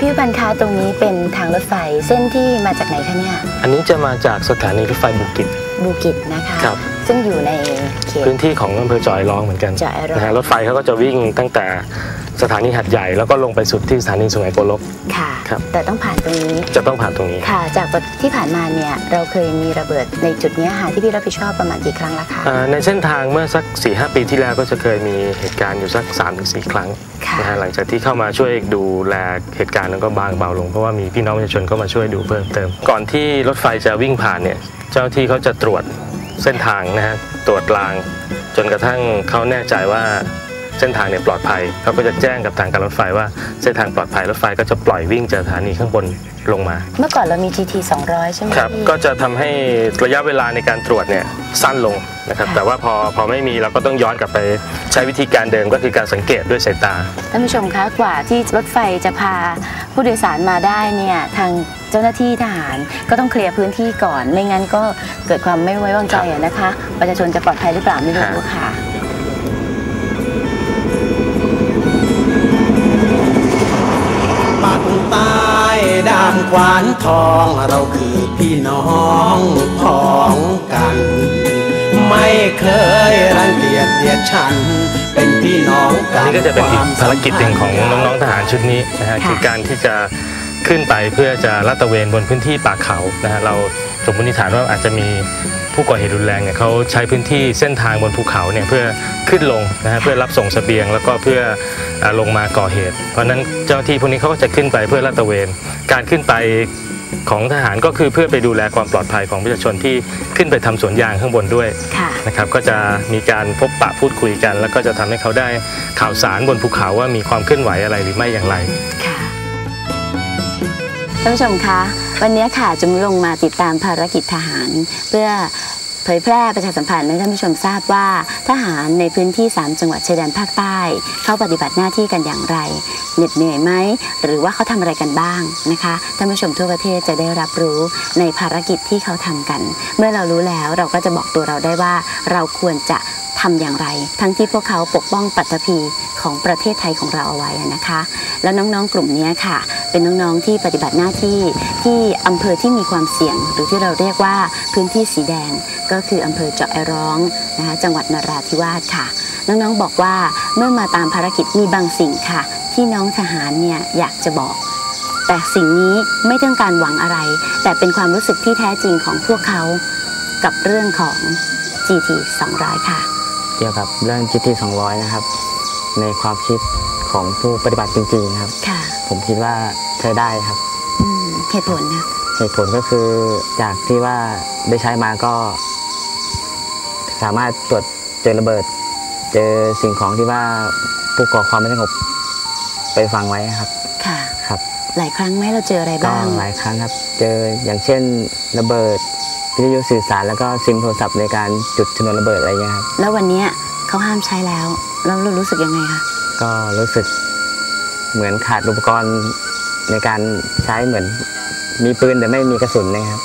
พี่วิพันธ์คะตรงนี้เป็นทางรถไฟเส้นที่มาจากไหนคะเนี่ย อันนี้จะมาจากสถานีรถไฟบุกิจบูกิจนะคะครับซึ่งอยู่ในเขตพื้นที่ของอำเภอจอยร้องเหมือนกันจอยร้องนะฮะรถไฟเขาก็จะวิ่งตั้งแต่ สถานีหัดใหญ่แล้วก็ลงไปสุดที่สถานีสุไหงโกลก ค่ะ ครับ แต่ต้องผ่านตรงนี้ จะต้องผ่านตรงนี้ ค่ะ จากที่ผ่านมาเนี่ยเราเคยมีระเบิดในจุดเนี้ยค่ะที่พี่รับผิดชอบประมาณกี่ครั้งแล้วคะอ่าในเส้นทางเมื่อสัก4ีหปีที่แล้วก็จะเคยมีเหตุการณ์อยู่สัก3-4ครั้งค่ะนะฮะหลังจากที่เข้ามาช่วยดูแลเหตุการณ์แล้วก็บางเบาลงเพราะว่ามีพี่น้องประชาชนก็มาช่วยดูเพิ่มเติม ก่อนที่รถไฟจะวิ่งผ่านเนี่ยเจ้าหน้าที่เขาจะตรวจเส้นทางนะฮะตรวจราง จนกระทั่งเขาแน่ใจว่า เส้นทางเนี่ยปลอดภัยเขาก็จะแจ้งกับทางการรถไฟว่าเส้นทางปลอดภัยรถไฟก็จะปล่อยวิ่งจากสถานีข้างบนลงมา เมื่อก่อนเรามี GT 200 ใช่ไหมครับพี่ก็จะทำให้ระยะเวลาในการตรวจเนี่ยสั้นลงนะครับค่ะแต่ว่าพอพอไม่มีเราก็ต้องย้อนกลับไปใช้วิธีการเดิมก็คือการสังเกตด้วยสายตาท่านผู้ชมคะกว่าที่รถไฟจะพาผู้โดยสารมาได้เนี่ยทางเจ้าหน้าที่ทหารก็ต้องเคลียร์พื้นที่ก่อน ไม่งั้นก็เกิดความไม่ไว้วางใจอะนะคะ ประชาชนจะปลอดภัยหรือเปล่าไม่รู้ฮะค่ะ ด้านขวานทองเราคือพี่น้องพ้องกัน ไม่เคยรังเกียจเดียดฉัน เป็นพี่น้องกัอันนนี้ก็จะเป็นอีกภารกิจหนึ่งของน้องๆทหารชุดนี้นะฮะค่ะคือการที่จะขึ้นไปเพื่อจะลาดตระเวนบนพื้นที่ป่าเขานะฮะเราสมมติฐานว่าอาจจะมีผู้ก่อเหตุรุนแรงเนี่ยเขาใช้พื้นที่เส้นทางบนภูเขาเนี่ยเพื่อขึ้นลงนะฮะเพื่อรับส่งเสบียงแล้วก็เพื่ออ่า ลงมาก่อเหตุ เพราะฉะนั้นเจ้าหน้าที่พวกนี้เขาก็จะขึ้นไปเพื่อลาดตระเวน การขึ้นไปของทหารก็คือเพื่อไปดูแลความปลอดภัยของประชาชนที่ขึ้นไปทำสวนยางข้างบนด้วยค่ะนะครับก็จะมีการพบปะพูดคุยกัน แล้วก็จะทำให้เขาได้ข่าวสารบนภูเขาว่ามีความเคลื่อนไหวอะไรหรือไม่อย่างไรค่ะท่านผู้ชมคะ วันนี้ค่ะจุมลงมาติดตามภารกิจทหาร เพื่อ เผยแพร่ประชาสัมพันธ์ให้ท่านผู้ชมทราบว่า ทหารในพื้นที่ 3 จังหวัดชายแดนภาคใต้ เขาปฏิบัติหน้าที่กันอย่างไรเหน็ดเหนื่อยไหมหรือว่าเขาทำอะไรกันบ้างนะคะท่านผู้ชมทั่วประเทศจะได้รับรู้ในภารกิจที่เขาทำกัน เมื่อเรารู้แล้วเราก็จะบอกตัวเราได้ว่า เราควรจะทำอย่างไร ทั้งที่พวกเขาปกป้องปัตภีของประเทศไทยของเราเอาไว้นะคะ แล้วน้องๆกลุ่มนี้ค่ะ เป็นน้องๆที่ปฏิบัติหน้าที่ที่อำเภอที่มีความเสี่ยง หรือที่เราเรียกว่าพื้นที่สีแดง ก็คืออำเภอเจาะไอร้องนะคะจังหวัดนราธิวาสค่ะ น้องๆบอกว่าเมื่อมาตามภารกิจมีบางสิ่งค่ะ ที่น้องทหารเนี่ยอยากจะบอกแต่สิ่งนี้ไม่ต้องการหวังอะไร แต่เป็นความรู้สึกที่แท้จริงของพวกเขากับเรื่องของ GT 200 ค่ะ เกี่ยวกับเรื่อง GT 200 นะครับ ในความคิด ของผู้ปฏิบัติจริงๆนะครับ ค่ะ ผมคิดว่าใช้ได้ครับ อืมเหตุผลนะเหตุผลก็คือจากที่ว่าได้ใช้มาก็ สามารถตรวจเจอระเบิด เจอสิ่งของที่ว่าผู้ก่อความไม่สงบไปฟังไว้ครับ ค่ะ ครับ หลายครั้งไหมเราเจออะไรก็บ้าง หลายครั้งครับ เจออย่างเช่นระเบิดวิทยุสื่อสารแล้วก็ซิมโทรศัพท์ในการจุดชนวนระเบิดอะไรเงี้ยครับ แล้ววันเนี้ยเขาห้ามใช้แล้ว แล้วเรารู้สึกยังไงคะ ก็รู้สึกเหมือนขาดอุปกรณ์ในการใช้เหมือนมีปืนแต่ไม่มีกระสุนนะครับ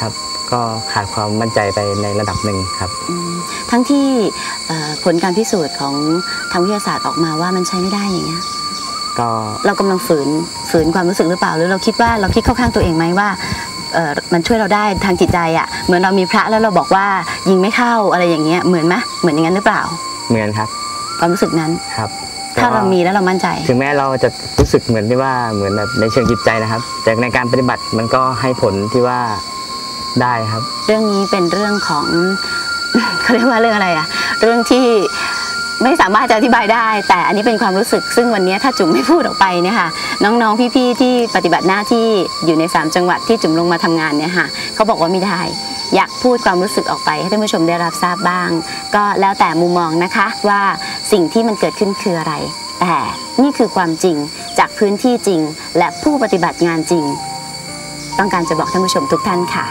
ครับ ก็ขาดความมั่นใจไปในระดับหนึ่งครับอืมทั้งที่เอ่อผลการพิสูจน์ของทางวิทยาศาสตร์ออกมาว่ามันใช้ไม่ได้อย่างเงี้ยก็เรากำลังฝืนฝืนความรู้สึกหรือเปล่า หรือเราคิดว่าเราคิดเข้าข้างตัวเองไหมว่าเอ่อมันช่วยเราได้ทางจิตใจอะ่ะเหมือนเรามีพระแล้วเราบอกว่ายิงไม่เข้าอะไรอย่างเงี้ยเหมือนไหมเหมือนอย่างนั้นหรือเปล่า เหมือนครับ ความรู้สึกนั้นครับ ถ้าก็เรามีแล้วเรามั่นใจ ถึงแม้เราจะรู้สึกเหมือนที่ว่าเหมือนแบบในเชิงจิตใจนะครับ แต่ในการปฏิบัติมันก็ให้ผลที่ว่าได้ครับ เรื่องนี้เป็นเรื่องของเขาเรียกว่าเรื่องอะไรอะเรื่องที่ไม่สามารถจะอธิบายได้ แต่อันนี้เป็นความรู้สึกซึ่งวันนี้ถ้าจุ๋มไม่พูดออกไปเนี่ยค่ะน้องๆพี่ๆที่ปฏิบัติหน้าที่อยู่ใน 3 จังหวัดที่จุ๋มลงมาทำงานเนี่ยค่ะเขาบอกว่าไม่ได้อยากพูดความรู้สึกออกไปให้ท่านผู้ชมได้รับทราบบ้าง ก็แล้วแต่มุมมองนะคะว่า สิ่งที่มันเกิดขึ้นคืออะไร แต่นี่คือความจริงจากพื้นที่จริง และผู้ปฏิบัติงานจริง ต้องการจะบอกท่านผู้ชมทุกท่านค่ะ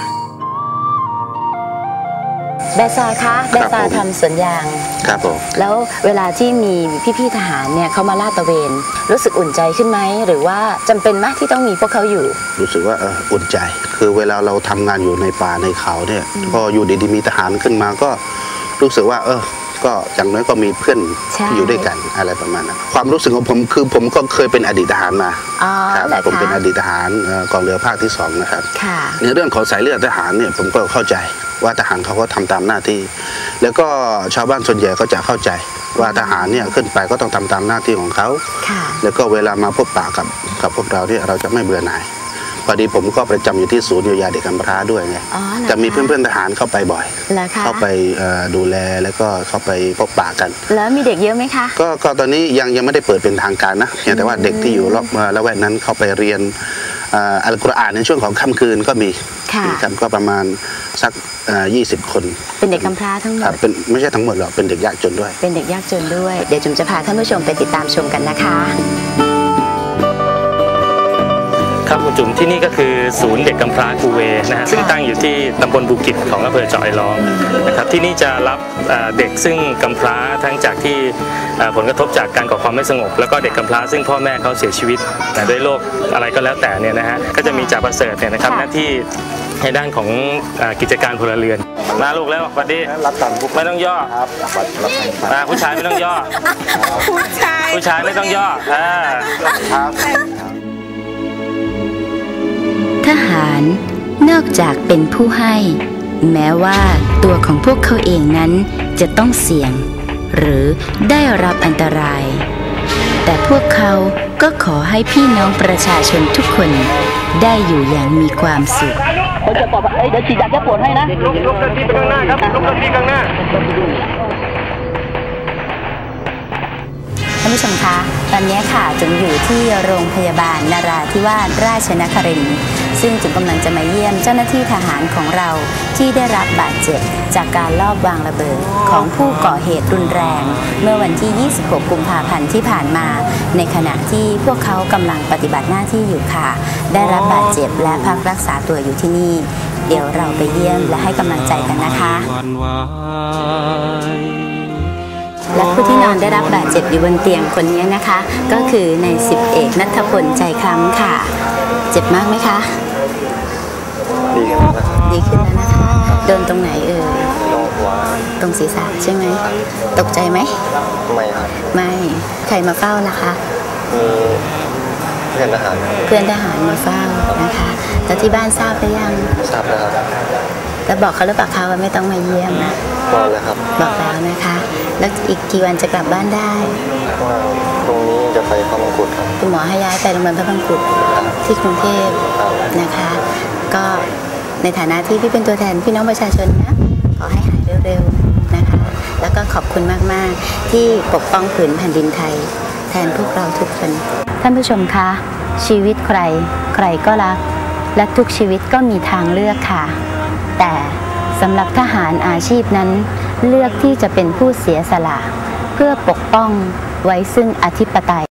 แบซาคะแบซาผมทำสวนยางครับผมแล้วเวลาที่มีพี่ๆทหารเนี่ยเขามาลาดตระเวน รู้สึกอุ่นใจขึ้นไหมหรือว่าจำเป็นไหมที่ต้องมีพวกเขาอยู่ รู้สึกว่าเอออุ่นใจ คือเวลาเราทำงานอยู่ในป่าในเขาเนี่ยพออยู่ดีๆมีทหารขึ้นมาก็รู้สึกว่าเออ ก็อย่างน้อยก็มีเพื่อนใช่ที่อยู่ด้วยกันอะไรประมาณนั้นความรู้สึกของผมคือผมก็เคยเป็นอดีตทหารมาอ๋อครับเหรอผมเป็นอคะดีตทหารเอ่อกองเรือภาคที่สองนะครับค่ะในเรื่องของสายเลือดทหารเนี่ยผมก็เข้าใจว่าทหารเขาก็ทำตามหน้าที่ แล้วก็ชาวบ้านส่วนใหญ่ก็จะเข้าใจว่าทหารเนี่ยขึ้นไปก็ต้องทำตามหน้าที่ของเขาค่ะแล้วก็เวลามาพบปะกับกับพวกเราเนี่ยเราจะไม่เบื่อหน่าย พอดีผมก็ประจำอยู่ที่ศูนย์เยียวยาเด็กกำพร้าด้วยไงอ๋อเหรอจะมีคะเพื่อนๆทหารเข้าไปบ่อยเหรอคะเข้าไปเอ่อดูแลแล้วก็เข้าไปพบปะกัน แล้วมีเด็กเยอะไหมคะก็ก็ตอนนี้ยังยังไม่ได้เปิดเป็นทางการนะเพียงแต่ว่าเด็กที่อยู่รอบเอ่อละแวกนั้นเข้าไปเรียนเอ่ออัลกุรอานในช่วงของค่ำคืนก็มีค่ะครับก็ประมาณสักยี่สิบคน เป็นเด็กกำพร้าทั้งหมครับดเป็นไม่ใช่ทั้งหมดหรอกเป็นเด็กยากจนด้วย เป็นเด็กยากจนด้วย เดี๋ยวจุ๋มจะพาท่านผู้ชมไปติดตามชมกันนะคะ ครับคุณจุ๋มที่นี่ก็คือศูนย์เด็กกำพร้ากูเวนะฮะซึ่งตั้งอยู่ที่ตำบลบุกิจของอำเภอเจาะไอร้องนะครับที่นี่จะรับเอ่อเด็กซึ่งกำพร้าทั้งจากที่เอ่อผลกระทบจากการก่อความไม่สงบ แล้วก็เด็กกำพร้าซึ่งพ่อแม่เขาเสียชีวิตนะด้วยโรคอะไรก็แล้วแต่เนี่ยนะฮะก็จะมีจ่าประเสริฐเนี่ยนะครับค่ะหน้าที่ในด้านของเอ่อกิจการพลเรือนมาลูกแล้วสวัสดีรับตังค์ไม่ต้องย่อครับรับรับมาผู้ชายไม่ต้องย่อ ผู้ชายผู้ชายไม่ต้องย่ออ่าครับ ทหาร นอกจากเป็นผู้ให้ แม้ว่าตัวของพวกเขาเองนั้นจะต้องเสี่ยง หรือได้รับอันตราย แต่พวกเขาก็ขอให้พี่น้องประชาชนทุกคน ได้อยู่อย่างมีความสุขเขาจะบอกว่าเอ้ยเดี๋ยวฉีดยาแก้ปวดให้นะลุกลุกเจ้าที่ไปข้างหน้าครับลุกเจ้าที่ข้างหน้า ท่านผู้ชมคะ ตอนนี้ค่ะจุ๋มอยู่ที่โรงพยาบาลนาราธิวาสราชนครินทร์ซึ่งจุ๋มกำลังจะมาเยี่ยมเจ้าหน้าที่ทหารของเราที่ได้รับบาดเจ็บจากการลอบวางระเบิดของผู้ก่อเหตุรุนแรง เมื่อวันที่ 26 กุมภาพันธ์ที่ผ่านมา ในขณะที่พวกเขากำลังปฏิบัติหน้าที่อยู่ค่ะ ได้รับบาดเจ็บและพักรักษาตัวอยู่ที่นี่ เดี๋ยวเราไปเยี่ยมและให้กำลังใจกันนะคะ และผู้ที่นอนได้รับบาดเจ็บอยู่บนเตียงคนนี้นะคะ ก็คือในายสิบเอกนัทพลใจคล้ำค่ะ เจ็บมากไหมคะ ดีครับดีขึ้นแล้วนะคะ โดนตรงไหนเอ่ยลงหัวตรงศีรษะใช่ไหมตกใจไหมไม่ครับไม่ใครมาเฝ้าล่ะคะมีเพื่อนทหารเพื่อนทหารมาเฝ้านะคะแล้วที่บ้านทราบหรือยังทราบแล้วครับ แล้วบอกเขาหรือเปล่าคะว่าไม่ต้องมาเยี่ยมนะก็แล้วครับ บอกแล้วนะคะ แล้วอีกกี่วันจะกลับบ้านได้ว่าตรงนี้จะไปพระมงกุฎครับคุณหมอให้ย้ายไปโรงพยาบาลพระบังกุฎที่กรุงเทพครับนะคะ ก็ในฐานะที่พี่เป็นตัวแทนพี่น้องประชาชนนะขอให้หายเร็วๆนะคะ แล้วก็ขอบคุณมากๆ ที่ปกป้องผืนแผ่นดินไทย แทนพวกเราทุกคนท่านผู้ชมคะชีวิตใคร ใครก็รัก และทุกชีวิตก็มีทางเลือกค่ะ แต่สำหรับทหารอาชีพนั้น เลือกที่จะเป็นผู้เสียสละ เพื่อปกป้องไว้ซึ่งอธิปไตย